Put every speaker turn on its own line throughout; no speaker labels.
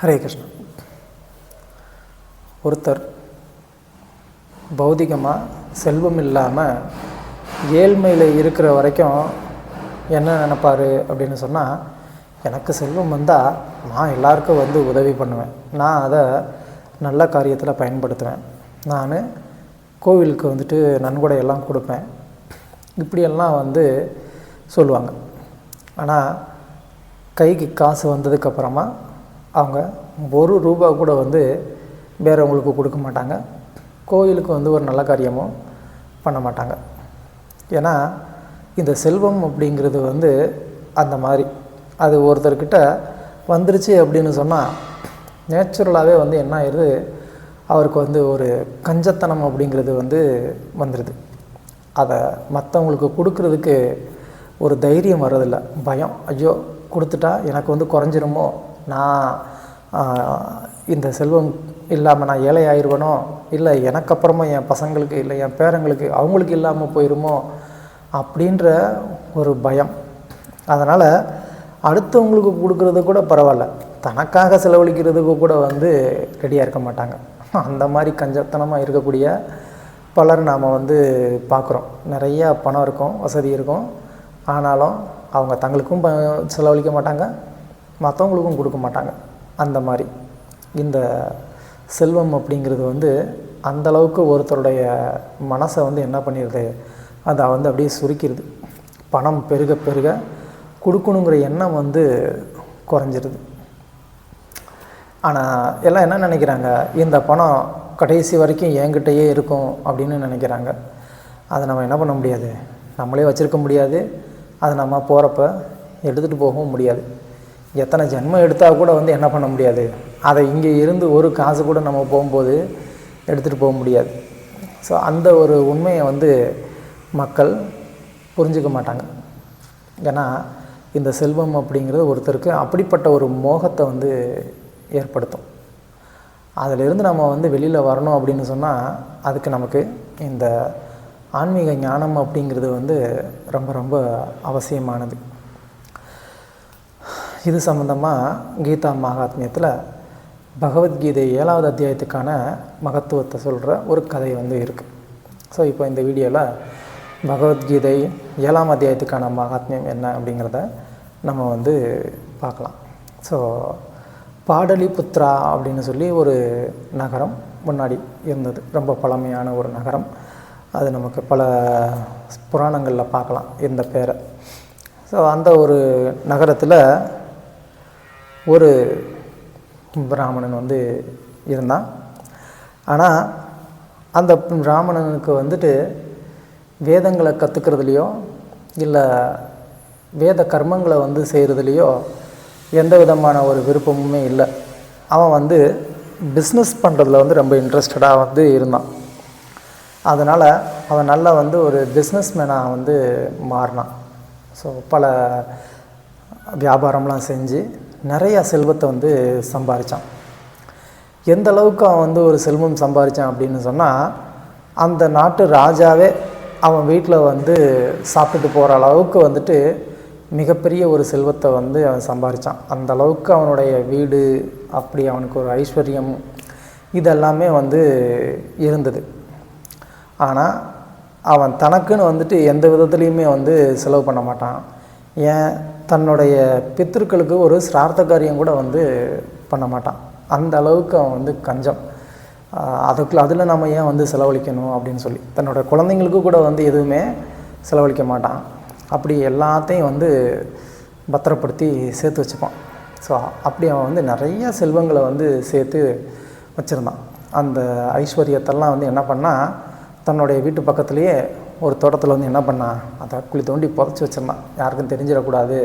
ஹரே கிருஷ்ணா. ஒருத்தர் பௌதிகமாக செல்வம் இல்லாமல் ஏழ்மையில் இருக்கிற வரைக்கும் என்ன நினைப்பார் அப்படின்னு சொன்னால் எனக்கு செல்வம் வந்தால் நான் எல்லாருக்கும் வந்து உதவி பண்ணுவேன். நான் அதை நல்ல காரியத்தில் பயன்படுத்துவேன். நான் கோவிலுக்கு வந்துட்டு நன்கொடை எல்லாம் கொடுப்பேன். இப்படியெல்லாம் வந்து சொல்லுவாங்க. ஆனால் கைக்கு காசு வந்ததுக்கப்புறமா அவங்க ஒரு ரூபா கூட வந்து வேறவங்களுக்கு கொடுக்க மாட்டாங்க. கோயிலுக்கு வந்து ஒரு நல்ல காரியமும் பண்ண மாட்டாங்க. ஏன்னா இந்த செல்வம் அப்படிங்கிறது வந்து அந்த மாதிரி. அது ஒருத்தர்கிட்ட வந்துருச்சு அப்படின்னு சொன்னால் நேச்சுரலாகவே வந்து என்ன ஆயிடுது அவருக்கு வந்து ஒரு கஞ்சத்தனம் அப்படிங்கிறது வந்து வந்துடுது அதை மற்றவங்களுக்கு கொடுக்கறதுக்கு ஒரு தைரியம் வர்றதில்ல. பயம். ஐயோ கொடுத்துட்டா எனக்கு வந்து குறைஞ்சிருமோ? நான் இந்த செல்வம் இல்லாமல் நான் ஏழை ஆயிடுவேனோ இல்லை எனக்கு அப்புறமா என் பசங்களுக்கு இல்லை என் பேரங்களுக்கு அவங்களுக்கு இல்லாமல் போயிருமோ? அப்படின்ற ஒரு பயம். அதனால் அடுத்தவங்களுக்கு கொடுக்கறது கூட பரவாயில்ல. தனக்காக செலவழிக்கிறதுக்கு கூட வந்து ரெடியாக இருக்க மாட்டாங்க. அந்த மாதிரி கஞ்சத்தனமாக இருக்கக்கூடிய பலர் நாம் வந்து பார்க்குறோம் நிறையா பணம் இருக்கும் வசதி இருக்கும். ஆனாலும் அவங்க தங்களுக்கும் ப செலவழிக்க மாட்டாங்க. மற்றவங்களுக்கும் கொடுக்க மாட்டாங்க. அந்த மாதிரி. இந்த செல்வம் அப்படிங்கிறது வந்து அந்தளவுக்கு ஒருத்தருடைய மனசை வந்து என்ன பண்ணிடுது அதை வந்து அப்படியே சுருக்கிடுது பணம் பெருக பெருக கொடுக்கணுங்கிற எண்ணம் வந்து குறைஞ்சிருது. ஆனால் எல்லாம் என்ன நினைக்கிறாங்க? இந்த பணம் கடைசி வரைக்கும் என்கிட்டயே இருக்கும் அப்படின்னு நினைக்கிறாங்க. அதை நம்ம என்ன பண்ண முடியாது? நம்மளே வச்சுருக்க முடியாது. அதை நம்ம போகிறப்ப எடுத்துகிட்டு போகவும் முடியாது. எத்தனை ஜென்மம் எடுத்தால் கூட வந்து என்ன பண்ண முடியாது? அதை இங்கே இருந்து ஒரு காசு கூட நம்ம போகும்போது எடுத்துகிட்டு போக முடியாது. ஸோ அந்த ஒரு உண்மையை வந்து மக்கள் புரிஞ்சுக்க மாட்டாங்க. ஏன்னா இந்த செல்வம் அப்படிங்கிறது ஒருத்தருக்கு அப்படிப்பட்ட ஒரு மோகத்தை வந்து ஏற்படுத்தும். அதிலிருந்து நம்ம வந்து வெளியில் வரணும் அப்படின்னு சொன்னால் அதுக்கு நமக்கு இந்த ஆன்மீக ஞானம் அப்படிங்கிறது வந்து ரொம்ப ரொம்ப அவசியமானது. இது சம்மந்தமாக கீதா மகாத்மியத்தில் பகவத்கீதை ஏழாவது அத்தியாயத்துக்கான மகத்துவத்தை சொல்கிற ஒரு கதை வந்து இருக்குது ஸோ இப்போ இந்த வீடியோவில் பகவத்கீதை ஏழாம் அத்தியாயத்துக்கான மகாத்மியம் என்ன அப்படிங்கிறத நம்ம வந்து பார்க்கலாம். ஸோ பாடலிபுத்ரா அப்படின்னு சொல்லி ஒரு நகரம் முன்னாடி இருந்தது. ரொம்ப பழமையான ஒரு நகரம். அது நமக்கு பல புராணங்களில் பார்க்கலாம் இந்த பேரை. ஸோ அந்த ஒரு நகரத்தில் ஒரு பிராமணன் வந்து இருந்தான். ஆனால் அந்த பிராமணனுக்கு வந்துட்டு வேதங்களை கற்றுக்கிறதுலையோ இல்லை வேத கர்மங்களை வந்து செய்கிறதுலையோ எந்த விதமான ஒரு விருப்பமுமே இல்லை. அவன் வந்து பிஸ்னஸ் பண்ணுறதுல வந்து ரொம்ப இன்ட்ரெஸ்டடாக வந்து இருந்தான். அதனால் அவன் நல்லா வந்து ஒரு பிஸ்னஸ் மேனாக வந்து மாறினான். ஸோ பல வியாபாரம்லாம் செஞ்சு நிறையா செல்வத்தை வந்து சம்பாரித்தான் எந்த அளவுக்கு அவன் வந்து ஒரு செல்வம் சம்பாரித்தான் அப்படின்னு சொன்னால் அந்த நாட்டு ராஜாவே அவன் வீட்டில் வந்து சாப்பிட்டுட்டு போகிற அளவுக்கு வந்துட்டு மிகப்பெரிய ஒரு செல்வத்தை வந்து அவன் சம்பாரித்தான் அந்த அளவுக்கு அவனுடைய வீடு அப்படி அவனுக்கு ஒரு ஐஸ்வர்யம் இதெல்லாமே வந்து இருந்தது. ஆனால் அவன் தனக்குன்னு வந்துட்டு எந்த விதத்துலேயுமே வந்து செலவு பண்ண மாட்டான். ஏன் தன்னுடைய பித்திருக்களுக்கு ஒரு சிரார்த்த காரியம் கூட வந்து பண்ண மாட்டான். அந்த அளவுக்கு அவன் வந்து கஞ்சம். அதுக்குள்ள அதில் நம்ம ஏன் வந்து செலவழிக்கணும் அப்படின்னு சொல்லி. தன்னோட குழந்தைங்களுக்கு கூட வந்து எதுவுமே செலவழிக்க மாட்டான். அப்படி எல்லாத்தையும் வந்து பத்திரப்படுத்தி சேர்த்து வச்சுப்பான். ஸோ அப்படி அவன் வந்து நிறைய செல்வங்களை வந்து சேர்த்து வச்சுருந்தான். அந்த ஐஸ்வர்யத்தெல்லாம் வந்து என்ன பண்ணால் தன்னுடைய வீட்டு பக்கத்துலேயே ஒரு தோட்டத்தில் வந்து என்ன பண்ணான் அதை குழி தோண்டி புதைச்சி வச்சிருந்தான் யாருக்கும் தெரிஞ்சிடக்கூடாது.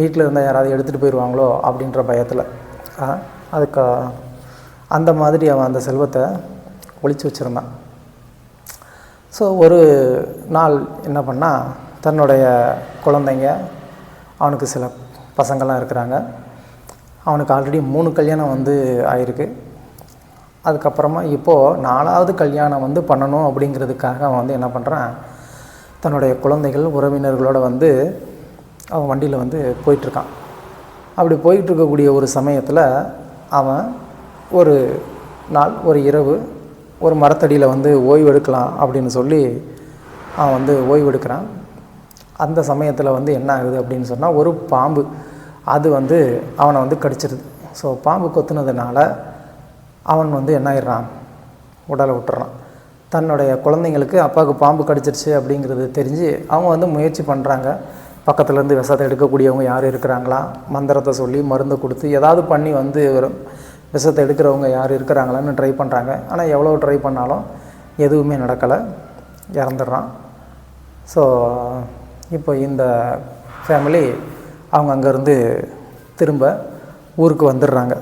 வீட்டில் இருந்தால் யாராவது எடுத்துகிட்டு போயிடுவாங்களோ அப்படின்ற பயத்தில். அதுக்கு அந்த மாதிரி அவன் அந்த செல்வத்தை ஒழிச்சு வச்சுருந்தான். ஸோ ஒரு நாள் என்ன பண்ணால் தன்னுடைய குழந்தைங்க அவனுக்கு சில பசங்கள்லாம் இருக்கிறாங்க. அவனுக்கு ஆல்ரெடி மூணு கல்யாணம் வந்து ஆயிருக்கு. அதுக்கப்புறமா இப்போது நாலாவது கல்யாணம் வந்து பண்ணணும் அப்படிங்கிறதுக்காக அவன் வந்து என்ன பண்ணுறான் தன்னுடைய குழந்தைகள் உறவினர்களோட வந்து அவன் வண்டியில் வந்து போயிட்டுருக்கான். அப்படி போயிட்டு இருக்கக்கூடிய ஒரு சமயத்தில் அவன் ஒரு நாள் ஒரு இரவு ஒரு மரத்தடியில் வந்து ஓய்வு எடுக்கலாம் அப்படின்னு சொல்லி அவன் வந்து ஓய்வு எடுக்கிறான். அந்த சமயத்தில் வந்து என்ன ஆகுது அப்படின்னு சொன்னால் ஒரு பாம்பு அது வந்து அவனை வந்து கடிச்சிருது. ஸோ பாம்பு கொத்துனதுனால அவன் வந்து என்ன ஆயிடுறான் உடலை விட்டுறான். தன்னுடைய குழந்தைங்களுக்கு அப்பாவுக்கு பாம்பு கடிச்சிருச்சு அப்படிங்கிறது தெரிஞ்சு அவங்க வந்து முயற்சி பண்ணுறாங்க பக்கத்துலேருந்து விஷத்தை எடுக்கக்கூடியவங்க யார் இருக்கிறாங்களா? மந்திரத்தை சொல்லி மருந்து கொடுத்து ஏதாவது பண்ணி வந்து விஷத்தை எடுக்கிறவங்க யார் இருக்கிறாங்களான்னு ட்ரை பண்ணுறாங்க ஆனால் எவ்வளோ ட்ரை பண்ணாலும் எதுவுமே நடக்கலை. இறந்துடுறான். ஸோ இப்போ இந்த ஃபேமிலி அவங்க அங்கேருந்து திரும்ப ஊருக்கு வந்துடுறாங்க.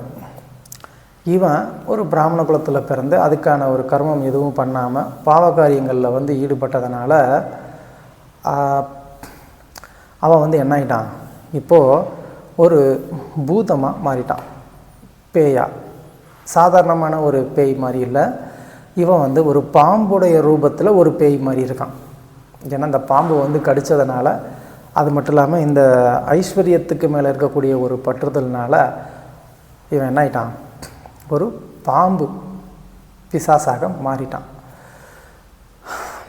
இவன் ஒரு பிராமண குலத்தில் பிறந்து அதுக்கான ஒரு கர்மம் எதுவும் பண்ணாமல் பாவகாரியங்களில் வந்து ஈடுபட்டதுனால அவன் வந்து என்ன ஆகிட்டான் இப்போது ஒரு பூதமாக மாறிட்டான். பேயா. சாதாரணமான ஒரு பேய் மாதிரி இல்லை. இவன் வந்து ஒரு பாம்புடைய ரூபத்தில் ஒரு பேய் மாதிரி இருக்கான். ஏன்னா இந்த பாம்பு வந்து கடித்ததுனால அது மட்டும் இல்லாமல் இந்த ஐஸ்வர்யத்துக்கு மேலே இருக்கக்கூடிய ஒரு பற்றுதல்னால இவன் என்ன ஆயிட்டான்? ஒரு பாம்பு பிசாசாக மாறிட்டான்.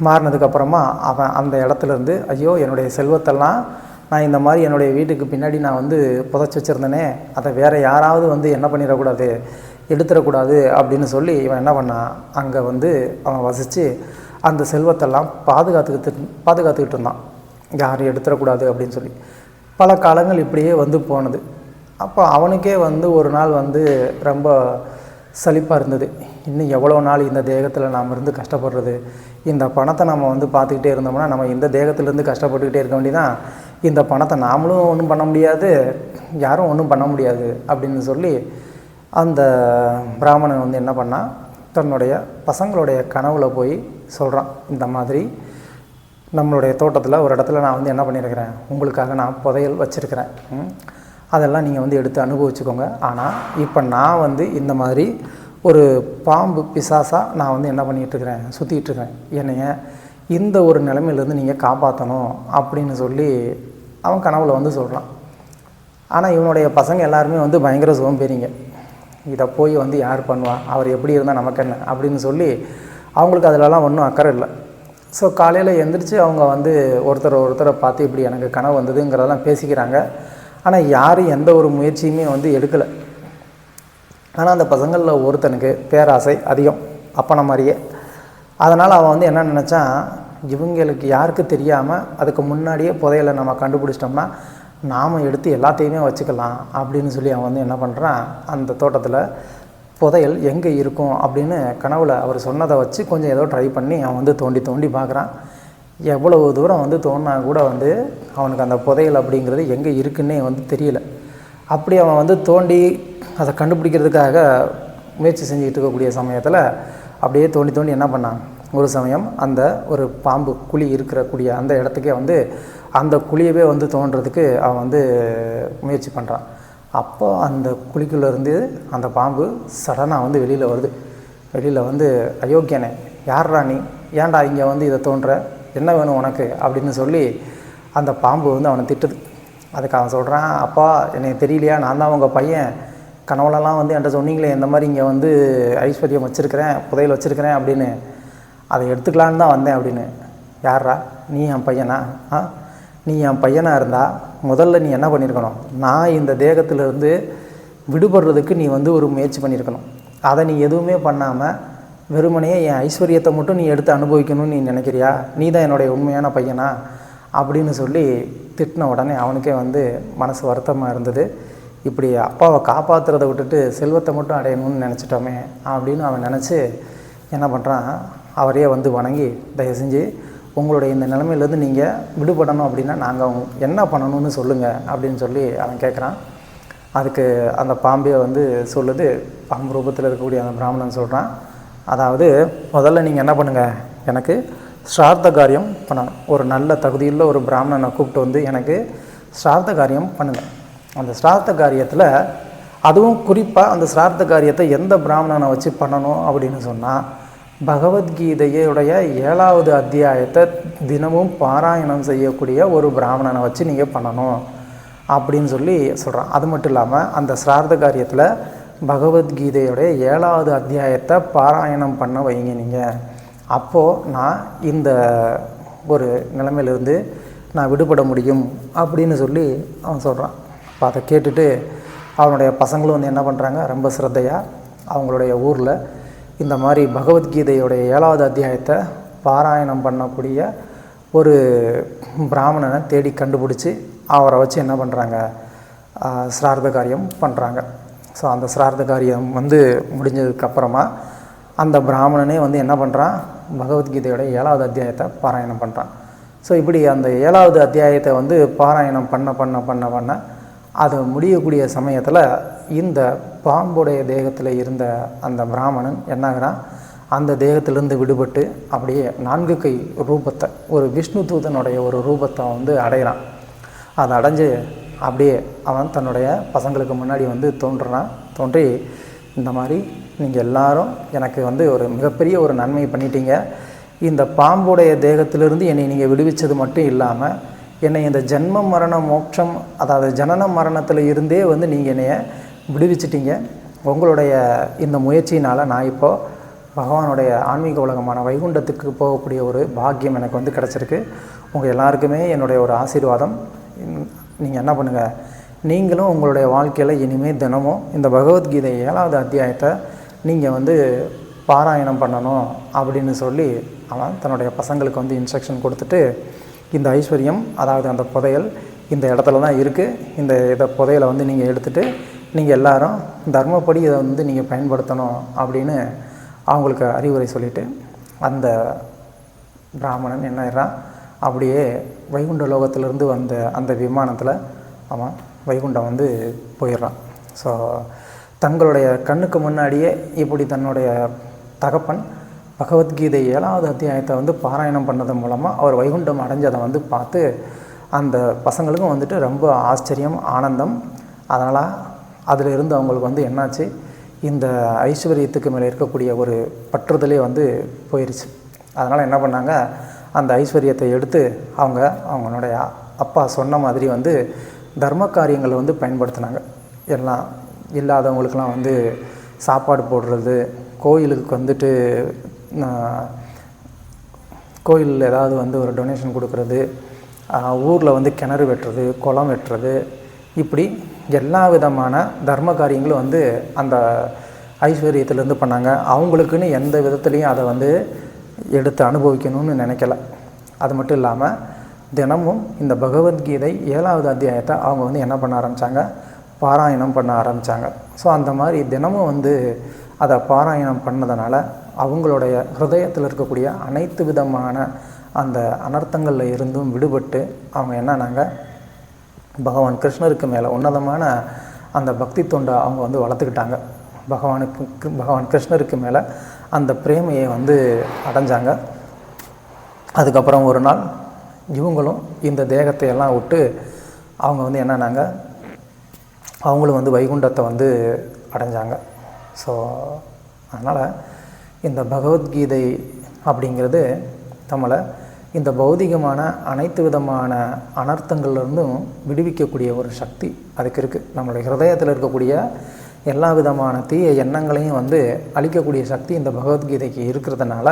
மாறினதுக்கப்புறமா அவன் அந்த இடத்துலேருந்து ஐயோ என்னுடைய செல்வத்தெல்லாம் நான் இந்த மாதிரி என்னுடைய வீட்டுக்கு பின்னாடி நான் வந்து புதைச்சி வச்சுருந்தேனே அதை வேறு யாராவது வந்து என்ன பண்ணிடக்கூடாது எடுத்துடக்கூடாது அப்படின்னு சொல்லி இவன் என்ன பண்ணான்? அங்கே வந்து அவன் வசித்து அந்த செல்வத்தெல்லாம் பாதுகாத்துக்கிட்டு பாதுகாத்துக்கிட்டு இருந்தான். யாரும் எடுத்துடக்கூடாது அப்படின்னு சொல்லி. பல காலங்கள் இப்படியே வந்து போனது. அப்போ அவனுக்கே வந்து ஒரு நாள் வந்து ரொம்ப சலிப்பாக இருந்தது. இன்னும் எவ்வளோ நாள் இந்த தேகத்தில் நாம் இருந்து கஷ்டப்படுறது? இந்த பணத்தை நம்ம வந்து பார்த்துக்கிட்டே இருந்தோம்னா நம்ம இந்த தேகத்திலேருந்து கஷ்டப்பட்டுக்கிட்டே இருக்க வேண்டியதான் இந்த பணத்தை நாமளும் ஒன்றும் பண்ண முடியாது யாரும் ஒன்றும் பண்ண முடியாது அப்படின்னு சொல்லி அந்த பிராமணன் வந்து என்ன பண்ணால் தன்னுடைய பசங்களுடைய கனவுல போய் சொல்கிறான் இந்த மாதிரி நம்மளுடைய தோட்டத்தில் ஒரு இடத்துல நான் வந்து என்ன பண்ணியிருக்கிறேன் உங்களுக்காக நான் புதையல் வச்சுருக்கிறேன். அதெல்லாம் நீங்கள் வந்து எடுத்து அனுபவிச்சுக்கோங்க. ஆனால் இப்போ நான் வந்து இந்த மாதிரி ஒரு பாம்பு பிசாசாக நான் வந்து என்ன பண்ணிகிட்டு இருக்கிறேன்? சுற்றிட்டு இருக்கேன். என்னைய இந்த ஒரு நிலைமையிலேருந்து நீங்கள் காப்பாற்றணும் அப்படின்னு சொல்லி அவன் கனவுல வந்து சொல்கிறான் ஆனால் இவனுடைய பசங்க எல்லாருமே வந்து பயங்கர சோம்பேறிங்க. இதை போய் வந்து யார் பண்ணுவா? அவர் எப்படி இருந்தால் நமக்கு என்ன? அப்படின்னு சொல்லி அவங்களுக்கு அதிலலாம் ஒன்றும் அக்கறை இல்லை. ஸோ காலையில் எந்திரிச்சு அவங்க வந்து ஒருத்தர் ஒருத்தரை பார்த்து இப்படி எனக்கு கனவு வந்ததுங்கிறதெல்லாம் பேசிக்கிறாங்க. ஆனால் யாரும் எந்த ஒரு முயற்சியுமே வந்து எடுக்கலை. ஆனால் அந்த பசங்களில் ஒருத்தனுக்கு பேராசை அதிகம் அப்பனை மாதிரியே. அதனால் அவன் வந்து என்ன நினச்சான் இவங்களுக்கு யாருக்கு தெரியாமல் அதுக்கு முன்னாடியே புதையலை நம்ம கண்டுபிடிச்சிட்டோம்னா நாம் எடுத்து எல்லாத்தையுமே வச்சுக்கலாம் அப்படின்னு சொல்லி அவன் வந்து என்ன பண்ணுறான் அந்த தோட்டத்தில் புதையல் எங்கே இருக்கும் அப்படின்னு கனவுல அவர் சொன்னதை வச்சு கொஞ்சம் ஏதோ ட்ரை பண்ணி அவன் வந்து தோண்டி தோண்டி பார்க்குறான். எவ்வளவு தூரம் வந்து தோணா கூட வந்து அவனுக்கு அந்த புதையல் அப்படிங்கிறது எங்கே இருக்குன்னே வந்து தெரியல. அப்படி அவன் வந்து தோண்டி அதை கண்டுபிடிக்கிறதுக்காக முயற்சி செஞ்சுக்கிட்டு இருக்கக்கூடிய சமயத்தில் அப்படியே தோண்டி தோண்டி என்ன பண்ணான்? ஒரு சமயம் அந்த ஒரு பாம்பு குழி இருக்கக்கூடிய அந்த இடத்துக்கே வந்து அந்த குழியவே வந்து தோன்றதுக்கு அவன் வந்து முயற்சி பண்ணுறான் அப்போ அந்த குழிக்குள்ளேருந்து அந்த பாம்பு சடனாக வந்து வெளியில் வருது. வெளியில் வந்து அயோக்கியனே யார்ரா நீ? ஏன்டா இங்கே வந்து இதை தோன்ற? என்ன வேணும் உனக்கு? அப்படின்னு சொல்லி அந்த பாம்பு வந்து அவனை திட்டுது. அதுக்கு அவன் சொல்கிறான் அப்பா எனக்கு தெரியலையா? நான் தான் உங்கள் பையன். கனவுலலாம் வந்து என்கிட்ட சொன்னீங்களே இந்த மாதிரி இங்கே வந்து ஐஸ்வர்யம் வச்சுருக்கிறேன் புதையல் வச்சுருக்கிறேன் அப்படின்னு. அதை எடுத்துக்கலான்னு தான் வந்தேன் அப்படின்னு. யார்ரா நீ என் பையனா? ஆ? நீ என் பையனாக இருந்தால் முதல்ல நீ என்ன பண்ணியிருக்கணும் நான் இந்த தேகத்திலிருந்து விடுபடுறதுக்கு நீ வந்து ஒரு முயற்சி பண்ணியிருக்கணும் அதை நீ எதுவுமே பண்ணாமல் வெறுமனையே என் ஐஸ்வர்யத்தை மட்டும் நீ எடுத்து அனுபவிக்கணும்னு நீ நினைக்கிறியா? நீ தான் என்னுடைய உண்மையான பையனா? அப்படின்னு சொல்லி திட்டின உடனே அவனுக்கே வந்து மனசு வருத்தமாக இருந்தது. இப்படி அப்பாவை காப்பாற்றுறதை விட்டுட்டு செல்வத்தை மட்டும் அடையணும்னு நினச்சிட்டோமே அப்படின்னு அவன் நினச்சி என்ன பண்ணுறான் அவரையே வந்து வணங்கி தயவு செஞ்சு உங்களுடைய இந்த நிலைமையிலேருந்து நீங்கள் விடுபடணும் அப்படின்னா நாங்கள் என்ன பண்ணணும்னு சொல்லுங்கள் அப்படின்னு சொல்லி அவன் கேட்குறான் அதுக்கு அந்த பாம்பே வந்து சொல்லுது பாம்பு ரூபத்தில் இருக்கக்கூடிய அந்த பிராமணன் சொல்கிறான் அதாவது முதல்ல நீங்கள் என்ன பண்ணுங்கள் எனக்கு ஸ்ரார்த்த காரியம் பண்ணணும். ஒரு நல்ல தகுதியுள்ள ஒரு பிராமணனை கூப்பிட்டு வந்து எனக்கு ஸ்ரார்த்த காரியம் பண்ணுங்கள் அந்த ஸ்ரார்த்த காரியத்தில் அதுவும் குறிப்பாக அந்த ஸ்ரார்த்த காரியத்தை எந்த பிராமணனை வச்சு பண்ணணும் அப்படின்னு சொன்னால் பகவத்கீதையுடைய ஏழாவது அத்தியாயத்தை தினமும் பாராயணம் செய்யக்கூடிய ஒரு பிராமணனை வச்சு நீங்கள் பண்ணணும் அப்படின்னு சொல்லி சொல்கிறான் அது மட்டும் இல்லாமல் அந்த சிரார்த்த காரியத்தில் பகவத்கீதையுடைய ஏழாவது அத்தியாயத்தை பாராயணம் பண்ண வைங்க நீங்கள் அப்போது நான் இந்த ஒரு நிலைமையிலேருந்து நான் விடுபட முடியும் அப்படின்னு சொல்லி அவன் சொல்கிறான் இப்போ அதை கேட்டுட்டு அவனுடைய பசங்களும் வந்து என்ன பண்ணுறாங்க ரொம்ப சிரத்தையாக அவங்களுடைய ஊரில் இந்த மாதிரி பகவத்கீதையுடைய ஏழாவது அத்தியாயத்தை பாராயணம் பண்ணக்கூடிய ஒரு பிராமணனை தேடி கண்டுபிடிச்சி அவரை வச்சு என்ன பண்ணுறாங்க சிரார்த்த காரியம் பண்ணுறாங்க ஸோ அந்த சிரார்த்த காரியம் வந்து முடிஞ்சதுக்கப்புறமா அந்த பிராமணனே வந்து என்ன பண்ணுறான் பகவத்கீதையோட ஏழாவது அத்தியாயத்தை பாராயணம் பண்ணுறான் ஸோ இப்படி அந்த ஏழாவது அத்தியாயத்தை வந்து பாராயணம் பண்ண பண்ண பண்ண பண்ண அது முடியக்கூடிய சமயத்தில் இந்த பாம்புடைய தேகத்தில் இருந்த அந்த பிராமணன் என்னாகிறான்? அந்த தேகத்திலிருந்து விடுபட்டு அப்படியே நான்கு கை ரூபத்தை ஒரு விஷ்ணு தூதனுடைய ஒரு ரூபத்தை வந்து அடைகிறான். அதை அடைஞ்சு அப்படியே அவன் தன்னுடைய பசங்களுக்கு முன்னாடி வந்து தோன்றுறான். தோன்றி இந்த மாதிரி நீங்கள் எல்லாரும் எனக்கு வந்து ஒரு மிகப்பெரிய ஒரு நன்மை பண்ணிட்டீங்க. இந்த பாம்புடைய தேகத்திலிருந்து என்னை நீங்கள் விடுவிச்சது மட்டும் இல்லாமல் என்னை இந்த ஜென்ம மரண மோட்சம் அதாவது ஜனன மரணத்தில் இருந்தே வந்து நீங்கள் என்னைய விடுவிச்சிட்டீங்க. உங்களுடைய இந்த முயற்சியினால் நான் இப்போது பகவானுடைய ஆன்மீக உலகமான வைகுண்டத்துக்கு போகக்கூடிய ஒரு பாக்கியம் எனக்கு வந்து கிடச்சிருக்கு. உங்கள் எல்லாருக்குமே என்னுடைய ஒரு ஆசீர்வாதம். நீங்கள் என்ன பண்ணுங்கள் நீங்களும் உங்களுடைய வாழ்க்கையில் இனிமேல் தினமும் இந்த பகவத்கீதை ஏழாவது அத்தியாயத்தை நீங்கள் வந்து பாராயணம் பண்ணணும் அப்படின்னு சொல்லி அவன் தன்னுடைய பசங்களுக்கு வந்து இன்ஸ்ட்ரக்ஷன் கொடுத்துட்டு இந்த ஐஸ்வர்யம் அதாவது அந்த புதையல் இந்த இடத்துல தான் இருக்குது இந்த இதை புதையலை வந்து நீங்கள் எடுத்துகிட்டு நீங்கள் எல்லாரும் தர்மப்படி இதை வந்து நீங்கள் பயன்படுத்தணும் அப்படின்னு அவங்களுக்கு அறிவுரை சொல்லிவிட்டு அந்த பிராமணன் என்ன ஆயிடுறான்? அப்படியே வைகுண்ட லோகத்திலிருந்து வந்த அந்த விமானத்தில் அவன் வைகுண்டம் வந்து போயிடுறான். ஸோ தங்களுடைய கண்ணுக்கு முன்னாடியே இப்படி தன்னுடைய தகப்பன் பகவத்கீதை ஏழாவது அத்தியாயத்தை வந்து பாராயணம் பண்ணதன் மூலமாக அவர் வைகுண்டம் அடைஞ்சதை வந்து பார்த்து அந்த பசங்களுக்கும் வந்துட்டு ரொம்ப ஆச்சரியம் ஆனந்தம். அதனால் அதில் இருந்து அவங்களுக்கு வந்து என்னாச்சு? இந்த ஐஸ்வர்யத்துக்கு மேலே இருக்கக்கூடிய ஒரு பற்றுதலே வந்து போயிடுச்சு அதனால் என்ன பண்ணாங்க? அந்த ஐஸ்வர்யத்தை எடுத்து அவங்க அவங்களுடைய அப்பா சொன்ன மாதிரி வந்து தர்ம காரியங்களை வந்து பயன்படுத்தினாங்க. எல்லாம் இல்லாதவங்களுக்கெல்லாம் வந்து சாப்பாடு போடுறது கோயிலுக்கு வந்துட்டு கோயிலில் ஏதாவது வந்து ஒரு டொனேஷன் கொடுக்குறது ஊரில் வந்து கிணறு வெட்டுறது குளம் வெட்டுறது இப்படி எல்லா விதமான தர்ம காரியங்களும் வந்து அந்த ஐஸ்வர்யத்திலேருந்து பண்ணாங்க. அவங்களுக்குன்னு எந்த விதத்துலேயும் அதை வந்து எடுத்து அனுபவிக்கணும்னு நினைக்கல. அது மட்டும் இல்லாமல் தினமும் இந்த பகவத்கீதை ஏழாவது அத்தியாயத்தை அவங்க வந்து என்ன பண்ண ஆரம்பித்தாங்க பாராயணம் பண்ண ஆரம்பித்தாங்க ஸோ அந்த மாதிரி தினமும் வந்து அதை பாராயணம் பண்ணதுனால அவங்களுடைய ஹிருதயத்தில் இருக்கக்கூடிய அனைத்து விதமான அந்த அனர்த்தங்களில் இருந்தும் விடுபட்டு அவங்க என்னன்னாங்க பகவான் கிருஷ்ணருக்கு மேலே உன்னதமான அந்த பக்தி தொண்டை அவங்க வந்து வளர்த்துக்கிட்டாங்க. பகவானுக்கு பகவான் கிருஷ்ணருக்கு மேலே அந்த பிரேமையை வந்து அடைஞ்சாங்க. அதுக்கப்புறம் ஒரு நாள் இவங்களும் இந்த தேகத்தை எல்லாம் விட்டு அவங்க வந்து என்னன்னாங்க அவங்களும் வந்து வைகுண்டத்தை வந்து அடைஞ்சாங்க. ஸோ அதனால் இந்த பகவத்கீதை அப்படிங்கிறது நம்மளை இந்த பௌதிகமான அனைத்து விதமான அனர்த்தங்கள்லேருந்தும் விடுவிக்கக்கூடிய ஒரு சக்தி அதுக்கு இருக்குது நம்மளுடைய ஹிருதயத்தில் இருக்கக்கூடிய எல்லா விதமான தீய எண்ணங்களையும் வந்து அழிக்கக்கூடிய சக்தி இந்த பகவத்கீதைக்கு இருக்கிறதுனால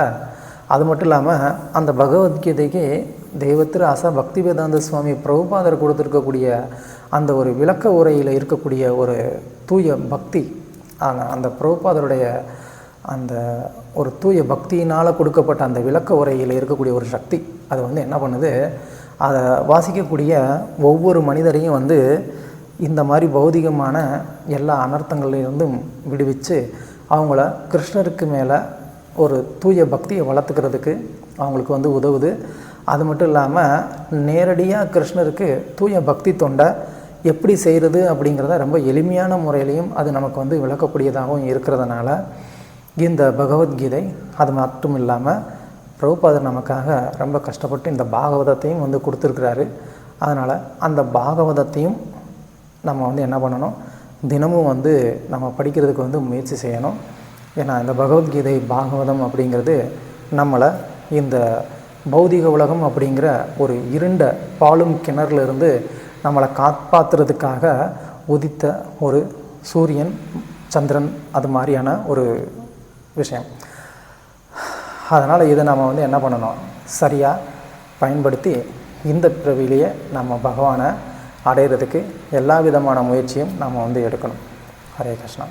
அது மட்டும் இல்லாமல் அந்த பகவத்கீதைக்கு தெய்வத்திரு அச பக்தி வேதாந்த சுவாமி பிரபுபாதர் கொடுத்துருக்கக்கூடிய அந்த ஒரு விளக்க உரையில் இருக்கக்கூடிய ஒரு தூய பக்தி அந்த பிரபுபாதருடைய அந்த ஒரு தூய பக்தியினால் கொடுக்கப்பட்ட அந்த விளக்க உரையில் இருக்கக்கூடிய ஒரு சக்தி அது வந்து என்ன பண்ணுது? அதை வாசிக்கக்கூடிய ஒவ்வொரு மனிதரையும் வந்து இந்த மாதிரி பௌதிகமான எல்லா அனர்த்தங்களிலிருந்தும் விடுவித்து அவங்கள கிருஷ்ணருக்கு மேலே ஒரு தூய பக்தியை வளர்த்துக்கிறதுக்கு அவங்களுக்கு வந்து உதவுது. அது மட்டும் இல்லாமல் நேரடியாக கிருஷ்ணருக்கு தூய பக்தி தொண்டை எப்படி செய்கிறது அப்படிங்கிறத ரொம்ப எளிமையான முறையிலையும் அது நமக்கு வந்து விளக்கக்கூடியதாகவும் இருக்கிறதுனால இந்த பகவத்கீதை அது மட்டும் இல்லாமல் பிரபுபாதர் நமக்காக ரொம்ப கஷ்டப்பட்டு இந்த பாகவதத்தையும் வந்து கொடுத்துருக்குறாரு. அதனால் அந்த பாகவதத்தையும் நம்ம வந்து என்ன பண்ணணும்? தினமும் வந்து நம்ம படிக்கிறதுக்கு வந்து முயற்சி செய்யணும். ஏன்னா இந்த பகவத்கீதை பாகவதம் அப்படிங்கிறது நம்மளை இந்த பௌதிக உலகம் அப்படிங்கிற ஒரு இருண்ட பாலும் கிணறுலேருந்து நம்மளை காப்பாற்றுறதுக்காக உதித்த ஒரு சூரியன் சந்திரன் அது மாதிரியான ஒரு விஷயம். அதனால் இதை நம்ம வந்து என்ன பண்ணணும்? சரியாக பயன்படுத்தி இந்த பிறவிலேயே நம்ம பகவானை அடையிறதுக்கு எல்லா விதமான முயற்சியும் நம்ம வந்து எடுக்கணும். ஹரே கிருஷ்ணா.